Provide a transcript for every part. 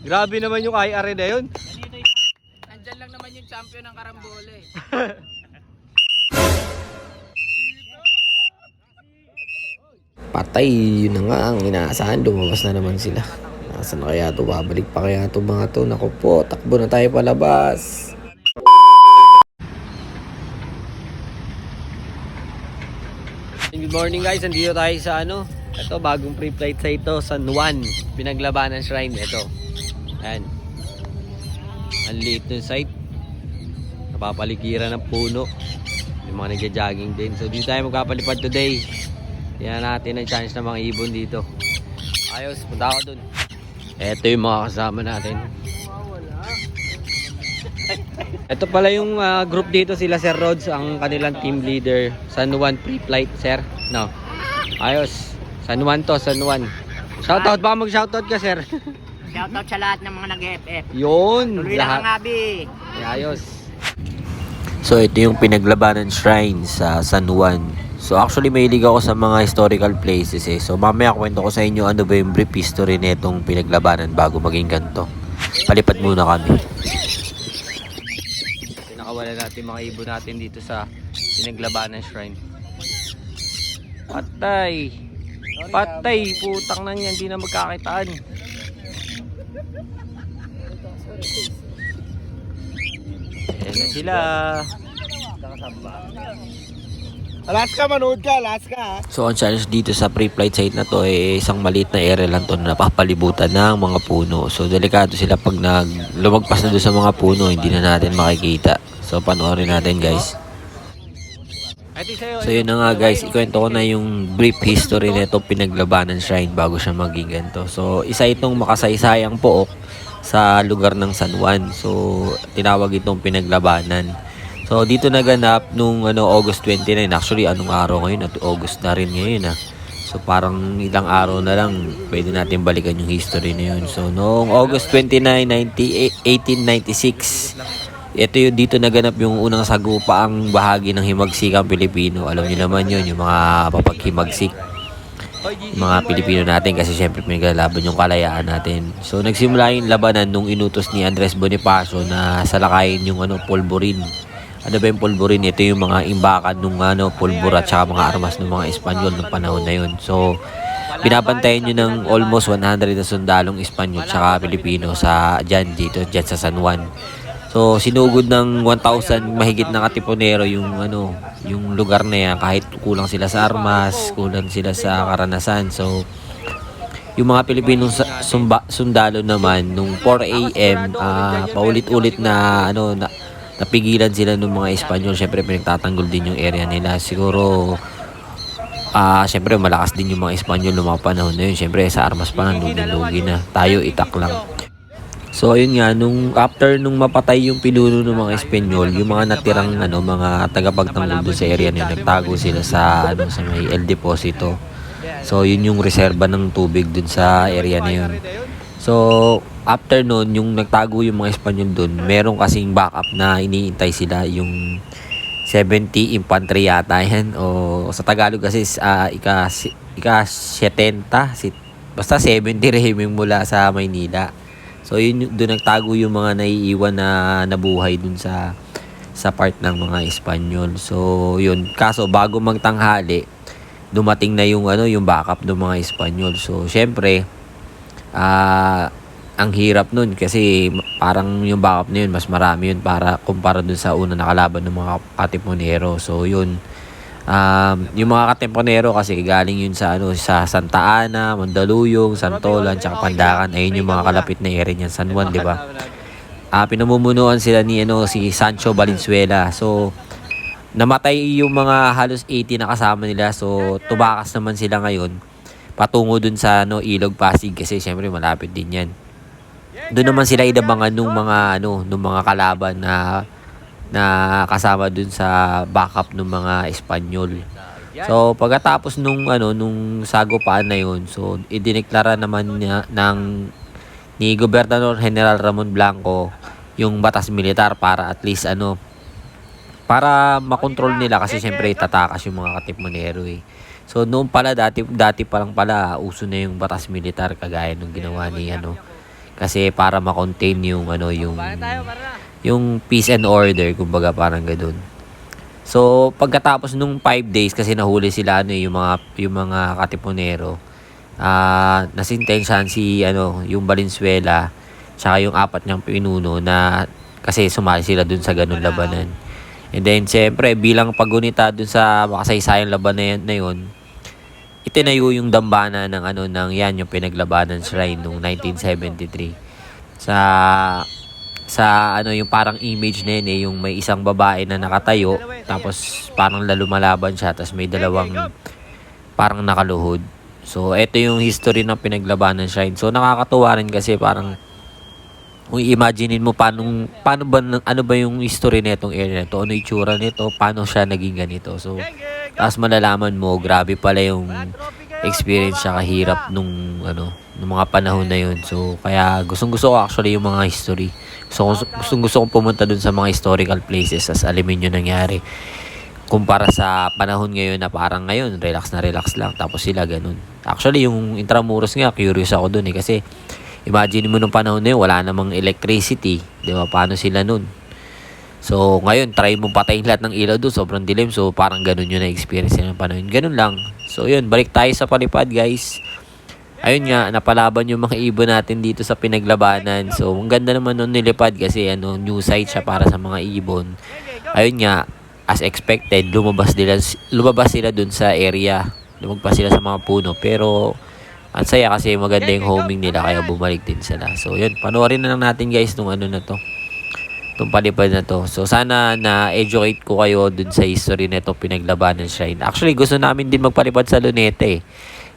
Grabe naman yung IR na yun. Nandyan lang naman yung champion ng karambole. Patay, yun na nga ang inaasahan. Lumabas na naman sila. Nasaan na kaya to? Babalik pa kaya to mga to? Naku po, takbo na tayo palabas. Good morning guys, nandito tayo sa ano Ito, bagong pre-flight sa ito, San Juan Pinaglabanan Shrine, ito Ayan Ang liit ng site Napapaligiran ng puno Yung mga nagja-jogging din So dito tayo magpapalipad today Tingnan natin ang chance ng mga ibon dito Ayos, punta ako dun Ito yung mga kasama natin Ito pala yung ah, group dito sila Sir Rods, ang kanilang team leader. San Juan pre-flight, sir. No. Ayos. San Juan to, San Juan. Shoutout, baka mag-shoutout ka, sir. Shoutout sa lahat ng mga nag-FF. Yun. Tuloy lang ang lahat. abi. Ay, Ayos. So ito yung pinaglabanan shrine sa San Juan. So actually may ako sa mga historical places eh. So mamaya kwento ko sa inyo ano ba yung brief history nitong pinaglabanan bago maging ganito. Palipad muna kami. Pinakawala natin mga ibon natin dito sa pinaglabanan shrine. Patay. Patay. Putang na yan. Hindi na magkakitaan. Ayan na sila. Alaska, manood ka, Alaska. So ang challenge dito sa pre-flight site na to ay isang maliit na area lang to na napapalibutan ng mga puno. So delikado sila pag nag lumagpas na doon sa mga puno, hindi na natin makikita. So panoorin natin guys. So yun na nga guys, ikwento ko na yung brief history nito pinaglabanan shrine bago siya maging ganito. So isa itong makasaysayang pook sa lugar ng San Juan. So tinawag itong pinaglabanan. So dito naganap nung ano August 29. Actually anong araw ngayon? At August na rin ngayon ah. So parang ilang araw na lang pwede natin balikan yung history na yun. So noong August 29, 90, 1896 ito yung dito naganap yung unang sagupaang bahagi ng himagsikang Pilipino. Alam niyo naman yun, yung mga papaghimagsik. Mga Pilipino natin kasi syempre pinaglalaban yung kalayaan natin. So nagsimula yung labanan nung inutos ni Andres Bonifacio na salakayin yung ano, polvorin. Ano ba yung polvorin? Ito yung mga imbakan nung ano, pulbura at saka mga armas ng mga Espanyol ng panahon na yun. So binabantayan nyo ng almost 100 na sundalong Espanyol at Pilipino sa dyan dito, dyan sa San Juan. So sinugod ng 1,000 mahigit na katipunero yung ano, yung lugar na yan kahit kulang sila sa armas, kulang sila sa karanasan. So yung mga Pilipinong sumba, sundalo naman nung 4 AM ah, paulit-ulit na ano na, napigilan sila ng mga Espanyol. Syempre pinagtatanggol din yung area nila. Siguro Ah, syempre malakas din yung mga Espanyol noong mga panahon na yun. Syempre sa armas pa nga, lugi na. Tayo itak lang. So ayun nga nung after nung mapatay yung pinuno ng mga Espanyol, yung mga natirang ano mga tagapagtanggol doon sa area na nagtago sila sa ano sa may El Deposito. So yun yung reserba ng tubig doon sa area na yun. So after nun yung nagtago yung mga Espanyol doon, meron kasing backup na iniintay sila yung 70 infantry yata yan o sa Tagalog kasi uh, ika ika 70 si basta 70 rehimeng mula sa Maynila. So yun doon nagtago yung mga naiiwan na nabuhay dun sa sa part ng mga Espanyol. So yun, kaso bago magtanghali, dumating na yung ano, yung backup ng mga Espanyol. So syempre, ah ang hirap nun kasi parang yung backup na yun mas marami yun para kumpara dun sa una nakalaban ng mga katipunero. So yun, um, yung mga katipunero kasi galing yun sa ano sa Santa Ana, Mandaluyong, Santolan, tsaka Pandakan. Ayun yung mga kalapit na area niyan, San Juan, di ba? Ah, pinamumunuan sila ni ano si Sancho Valenzuela. So namatay yung mga halos 80 na kasama nila. So tubakas naman sila ngayon patungo dun sa ano Ilog Pasig kasi syempre malapit din 'yan. Doon naman sila inabangan nung mga ano nung mga kalaban na na kasama dun sa backup ng mga Espanyol. So pagkatapos nung ano nung sagupaan na yun, so idineklara naman niya ng ni Gobernador General Ramon Blanco yung batas militar para at least ano para makontrol nila kasi syempre tatakas yung mga katipunero eh. So noon pala dati dati pa lang pala uso na yung batas militar kagaya nung ginawa ni ano Kasi para ma-contain yung ano yung Yung peace and order, kumbaga parang ganoon. So, pagkatapos nung 5 days kasi nahuli sila ano eh, yung mga yung mga katipunero. Ah, nasintensyahan si ano, yung Valenzuela tsaka yung apat niyang pinuno na kasi sumali sila dun sa ganung labanan. And then, siyempre, bilang pagunita dun sa makasaysayang labanan na yun, itinayo yung dambana ng ano ng yan yung pinaglabanan shrine noong 1973 sa sa ano yung parang image na yun eh, yung may isang babae na nakatayo tapos parang lumalaban siya tapos may dalawang parang nakaluhod. So ito yung history ng pinaglabanan shrine so nakakatuwa rin kasi parang kung imaginein mo paano paano ba ano ba yung history nitong area nito ano itsura nito? Paano siya naging ganito? So tapos malalaman mo grabe pala yung experience siya kahirap nung ano nung mga panahon na yun. So kaya gustong gusto ko actually yung mga history so gustong gusto kong pumunta dun sa mga historical places as alamin yung nangyari kumpara sa panahon ngayon na parang ngayon relax na relax lang tapos sila ganun actually yung Intramuros nga curious ako dun eh kasi imagine mo nung panahon na yun wala namang electricity di ba paano sila nun So, ngayon, try mo patayin lahat ng ilaw doon. Sobrang dilim. So, parang ganun yun na-experience ng panahon. Ganun lang. So, yun. Balik tayo sa palipad, guys. Ayun nga, napalaban yung mga ibon natin dito sa pinaglabanan. So, ang ganda naman nun nilipad kasi ano, new site siya para sa mga ibon. Ayun nga, as expected, lumabas sila, lumabas sila dun sa area. Lumagpas sila sa mga puno. Pero, ang saya kasi maganda yung homing nila kaya bumalik din sila. So, yun. Panoorin na lang natin guys nung ano na to itong palipad na to. So, sana na-educate ko kayo dun sa history na itong pinaglabanan shrine. Actually, gusto namin din magpalipad sa Lunete.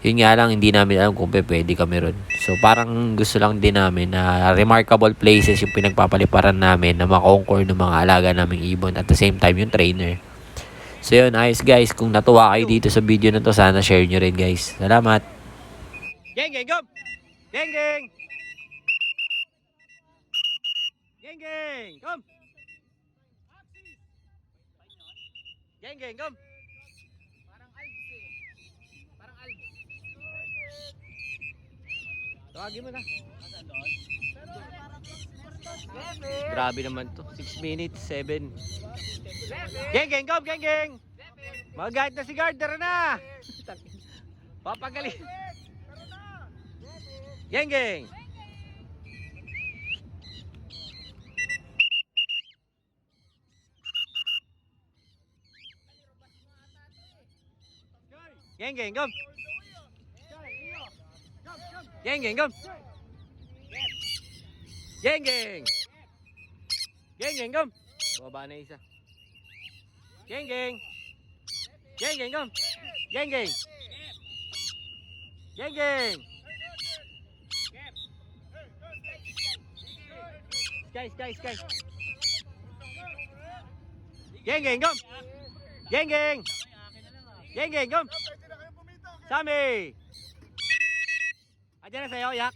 Yun nga lang, hindi namin alam kung pwede kami ron. So, parang gusto lang din namin na remarkable places yung pinagpapaliparan namin na makonquer ng mga alaga naming ibon at the same time yung trainer. So, yun, ayos guys. Kung natuwa kayo dito sa video na to, sana share nyo rin guys. Salamat! Geng, geng, gom! Geng, geng! Geng, geng, gom! Geng, geng, gom! Parang Alps eh. Parang Alps. Tawagin mo na. Grabe naman to. 6 minutes, 7. Geng, geng, gom, geng, geng! Magahit na si guard, tara na! Papagaling. Geng, geng! Geng, geng, gom! Geng, geng, gom! Geng, geng! Geng, geng, gom! Baba na isa. Geng, geng! Geng, geng, gom! Geng, geng! Geng, geng! Sky, sky, sky! Geng, geng, gom! Geng, geng! Geng, geng, gom! Sami! Andiyan na sa'yo, Yak?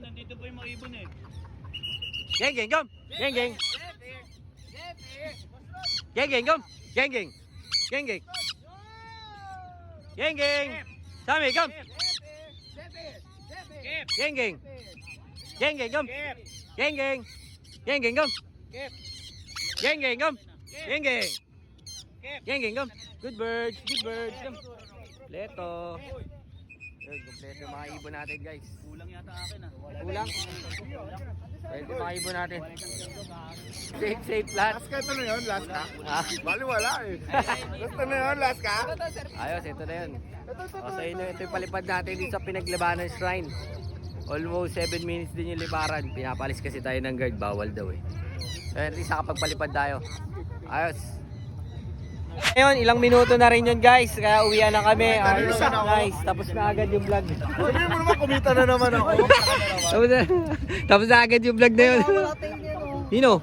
Nandito po yung mga ibon eh. Geng, geng, gom! Geng, geng! Geng, geng, gom! Geng, geng! Geng, geng! Geng, geng! Sami, gom! Geng, geng! Geng, geng! Geng, geng! Gom! Good birds, good birds, gom! Leto! Yun, kompleto mga ibon natin, guys. Kulang yata akin ah. Kulang. Pwede mga ibon natin. Safe, safe lahat. Last ka ito na yun, last ka. Ah, Bali wala eh. Last na yun, last ka. ayos, ito na yun. O, so yun, ito yung palipad natin dito sa pinaglabanan shrine. Almost 7 minutes din yung libaran. Pinapalis kasi tayo ng guard. Bawal daw eh. So at least nakapagpalipad tayo. Ayos. Ngayon, ilang minuto na rin yun guys. Kaya uwian na kami. Ayos, guys. Tapos na agad yung vlog. Sabi mo naman, kumita na naman ako. tapos, na, tapos na agad yung vlog na yun. Nino?